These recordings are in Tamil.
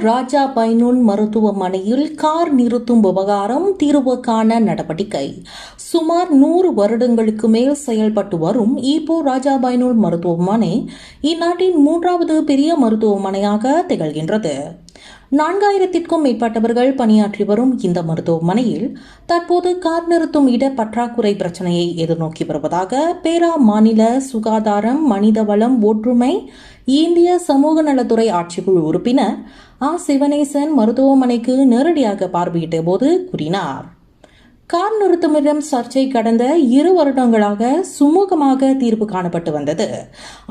ராஜா பைனூன் மருத்துவமனையில் கார் நிறுத்தும் விவகாரம் தீர்வு காண நடவடிக்கை. சுமார் நூறு வருடங்களுக்கு மேல் செயல்பட்டு வரும் ஈப்போ ராஜா பைனூல் மருத்துவமனை இந்நாட்டின் மூன்றாவது பெரிய மருத்துவமனையாக திகழ்கின்றது. நான்காயிரத்திற்கும் மேற்பட்டவர்கள் பணியாற்றி வரும் இந்த மருத்துவமனையில் தற்போது கார் நிறுத்தும் இட பற்றாக்குறை பிரச்சனையை எதிர்நோக்கி வருவதாக பேரா மாநில சுகாதாரம் மனிதவளம் ஒற்றுமை இந்திய சமூக நலத்துறை ஆட்சிக்குழு உறுப்பினர் ஆ சிவனேசன் மருத்துவமனைக்கு நேரடியாக பார்வையிட்ட போது கூறினார். கார் நிறுத்துமிடம் சர்ச்சை கடந்த இரு வருடங்களாக சுமூகமாக தீர்வு காணப்பட்டு வந்தது.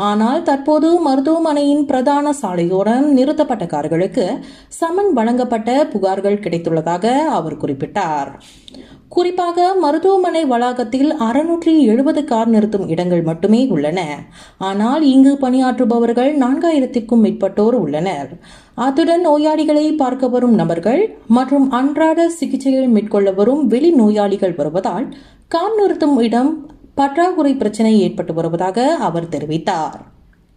ஆனால் தற்போது மருத்துவமனையின் பிரதான சாலையோரம் நிறுத்தப்பட்ட கார்களுக்கு சமன் வழங்கப்பட்ட புகார்கள் கிடைத்துள்ளதாக அவர் குறிப்பிட்டார். குறிப்பாக மருத்துவமனை வளாகத்தில் அறுநூற்றி எழுபது கார் நிறுத்தும் இடங்கள் மட்டுமே உள்ளன. ஆனால் இங்கு பணியாற்றுபவர்கள் நான்காயிரத்திற்கும் மேற்பட்டோர் உள்ளனர். அத்துடன் நோயாளிகளை பார்க்க வரும் நபர்கள் மற்றும் அன்றாட சிகிச்சைகள் மேற்கொள்ள வரும் வெளி நோயாளிகள் வருவதால் கார் நிறுத்தும் இடம் பற்றாக்குறை பிரச்சனை ஏற்பட்டு வருவதாக அவர் தெரிவித்தார்.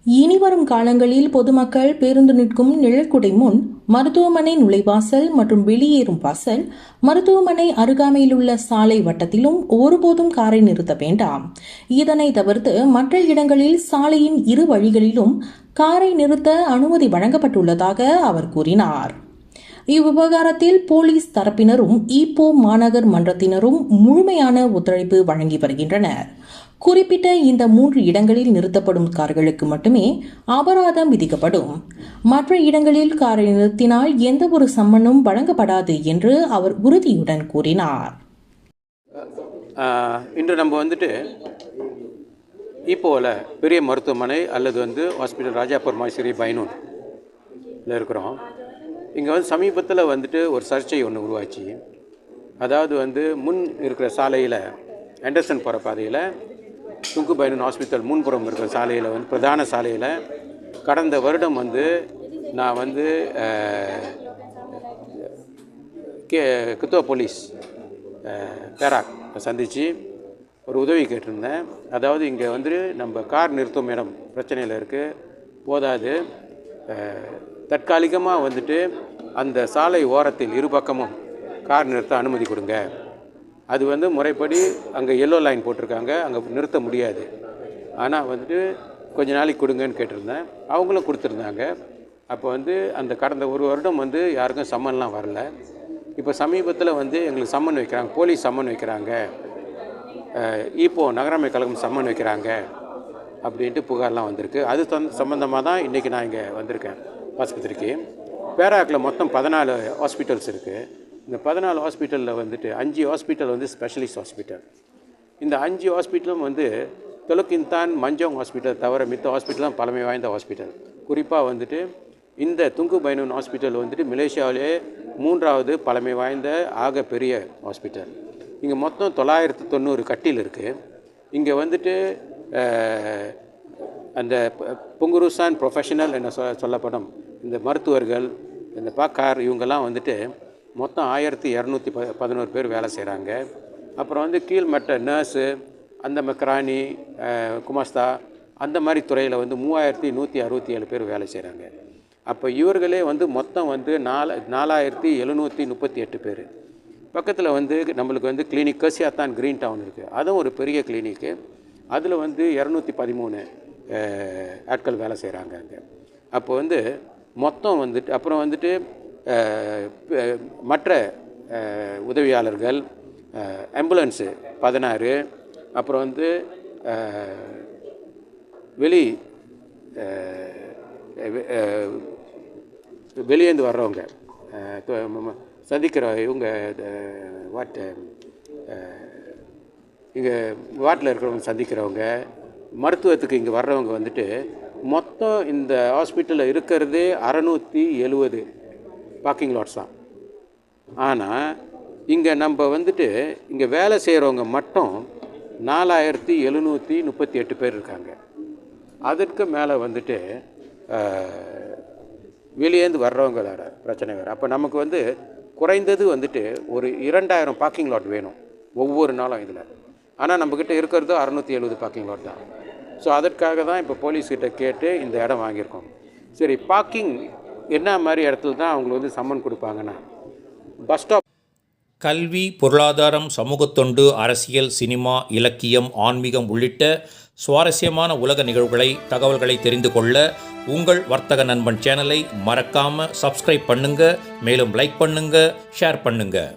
இனிவரும் காலங்களில் பொதுமக்கள் பேருந்து நிற்கும் நிழற்குடை முன் மருத்துவமனை நுழைவாசல் மற்றும் வெளியேறும் வாசல் மருத்துவமனை அருகாமையில் உள்ள சாலை வட்டத்திலும் ஒருபோதும் காரை நிறுத்த வேண்டாம். இதனை தவிர்த்து மற்ற இடங்களில் சாலையின் இரு வழிகளிலும் காரை நிறுத்த அனுமதி வழங்கப்பட்டுள்ளதாக அவர் கூறினார். இவ்விவகாரத்தில் போலீஸ் தரப்பினரும் ஈப்போ மாநகர் மன்றத்தினரும் முழுமையான ஒத்துழைப்பு வழங்கி வருகின்றனர். குறிப்பிட்ட இந்த மூன்று இடங்களில் நிறுத்தப்படும் கார்களுக்கு மட்டுமே அபராதம் விதிக்கப்படும். மற்ற இடங்களில் காரை நிறுத்தினால் எந்த ஒரு சம்மனும் வழங்கப்படாது என்று அவர் உறுதியுடன் கூறினார். இன்று நம்ம வந்துட்டு இப்போல பெரிய மருத்துவமனை அல்லது வந்து ஹாஸ்பிட்டல் ராஜாபுர் மாசிரி பைனூர் இருக்கிறோம். இங்கே வந்து சமீபத்தில் வந்துட்டு ஒரு சர்ச்சை ஒன்று உருவாச்சு. அதாவது வந்து முன் இருக்கிற சாலையில் ஆண்டர்சன் போகிற பாதையில் துங்குபயனன் ஹாஸ்பிட்டல் முன்புறம் இருக்கிற சாலையில் வந்து பிரதான சாலையில் கடந்த வருடம் வந்து நான் வந்து கே கித்துவா போலீஸ் பேராக் சந்தித்து ஒரு உதவி கேட்டிருந்தேன். அதாவது இங்கே வந்து நம்ம கார் நிறுத்தும் இடம் பிரச்சனையில் இருக்குது போதாது. தற்காலிகமாக வந்துட்டு அந்த சாலை ஓரத்தில் இரு பக்கமும் கார் நிறுத்த அனுமதி கொடுங்க. அது வந்து முறைப்படி அங்கே எல்லோ லைன் போட்டிருக்காங்க. அங்கே நிறுத்த முடியாது. ஆனால் வந்துட்டு கொஞ்ச நாளைக்கு கொடுங்கன்னு கேட்டிருந்தேன். அவங்களும் கொடுத்துருந்தாங்க. அப்போ வந்து அந்த கடந்த ஒரு வருடம் வந்து யாருக்கும் சம்மன்லாம் வரல. இப்போ சமீபத்தில் வந்து எங்களுக்கு சம்மன் வைக்கிறாங்க. போலீஸ் சம்மன் வைக்கிறாங்க. இப்போ ஈப்போ கழகம் சம்மன் வைக்கிறாங்க. அப்படின்ட்டு புகார்லாம் வந்திருக்கு. அது தந் சம்மந்தமாக தான் இன்றைக்கி நான் இங்கே வந்திருக்கேன். ஆஸ்பத்திரிக்கு. பேராக்கில் மொத்தம் பதினாலு ஹாஸ்பிட்டல்ஸ் இருக்குது இந்த பதினாலு ஹாஸ்பிட்டலில் வந்துட்டு அஞ்சு ஹாஸ்பிட்டல் வந்து ஸ்பெஷலிஸ்ட் ஹாஸ்பிட்டல். இந்த அஞ்சு ஹாஸ்பிட்டலும் வந்து தொலுக்கின்தான் மஞ்சோங் ஹாஸ்பிட்டல் தவிர மித்த ஹாஸ்பிட்டலும் பழமை வாய்ந்த ஹாஸ்பிட்டல். குறிப்பாக வந்துட்டு இந்த துங்கு பைனூன் ஹாஸ்பிட்டல் வந்துட்டு மலேசியாவிலே மூன்றாவது பழமை வாய்ந்த ஆக பெரிய ஹாஸ்பிட்டல். இங்கே மொத்தம் தொள்ளாயிரத்து தொண்ணூறு கட்டில் இருக்குது இங்கே வந்துட்டு அந்த புங்குருசான் ப்ரொஃபஷனல் என்ன சொ சொல்லப்படும். இந்த மருத்துவர்கள் இந்த பாக்கார் இவங்கெல்லாம் வந்துட்டு மொத்தம் ஆயிரத்தி இரநூத்தி ப பதினோரு பேர் வேலை செய்கிறாங்க அப்புறம் வந்து கீழ்மட்ட நர்ஸு அந்த மெக்ரானி குமாஸ்தா அந்த மாதிரி துறையில் வந்து மூவாயிரத்தி நூற்றி அறுபத்தி ஏழு பேர் வேலை செய்கிறாங்க அப்போ இவர்களே வந்து மொத்தம் வந்து நாலு நாலாயிரத்தி எழுநூற்றி முப்பத்தி எட்டு பேர். பக்கத்தில் வந்து நம்மளுக்கு வந்து கிளினிக் கசியாத்தான் க்ரீன் டவுன் இருக்குது அதுவும் ஒரு பெரிய கிளினிக்கு அதில் வந்து இரநூத்தி பதிமூணு ஆட்கள் வேலை செய்கிறாங்க அங்கே. அப்போ வந்து மொத்தம் வந்துட்டு அப்புறம் வந்துட்டு மற்ற உதவியாளர்கள் ஆம்புலன்ஸு பதினாறு அப்புறம் வந்து வெளி வெளியேந்து வர்றவங்க சந்திக்கிற இவங்க வாட்டு இங்கே வாட்டில் இருக்கிறவங்க சந்திக்கிறவங்க மருத்துவத்துக்கு இங்கே வர்றவங்க வந்துட்டு மொத்தம் இந்த ஹாஸ்பிட்டலில் இருக்கிறதே அறநூற்றி எழுவது. பார்க்கிங் லாட்ஸ் தான். ஆனால் இங்கே நம்ம வந்துட்டு இங்கே வேலை செய்கிறவங்க மட்டும் நாலாயிரத்தி எழுநூற்றி முப்பத்தி எட்டு பேர் இருக்காங்க. அதற்கு மேலே வந்துட்டு வெளியேந்து வர்றவங்க வேறு பிரச்சனை வேறு. அப்போ நமக்கு வந்து குறைந்தது வந்துட்டு ஒரு இரண்டாயிரம் பார்க்கிங் லாட் வேணும் ஒவ்வொரு நாளும் இதில். ஆனால் நம்மக்கிட்ட இருக்கிறது அறநூற்றி எழுபது பார்க்கிங் லாட் தான். ஸோ அதற்காக தான் இப்போ போலீஸ்கிட்ட கேட்டு இந்த இடம் வாங்கியிருக்கோம். சரி பார்க்கிங் என்ன மாதிரி இடத்துல தான் அவங்களுக்கு வந்து சம்மன் கொடுப்பாங்கன்னா? பஸ் ஸ்டாப் கல்வி பொருளாதாரம் சமூகத்தொண்டு அரசியல் சினிமா இலக்கியம் ஆன்மீகம் உள்ளிட்ட சுவாரஸ்யமான உலக நிகழ்வுகளை தகவல்களை தெரிந்து கொள்ள உங்கள் வர்த்தக நண்பன் சேனலை மறக்காமல் சப்ஸ்கிரைப் பண்ணுங்கள் மேலும் லைக் பண்ணுங்கள் ஷேர் பண்ணுங்கள்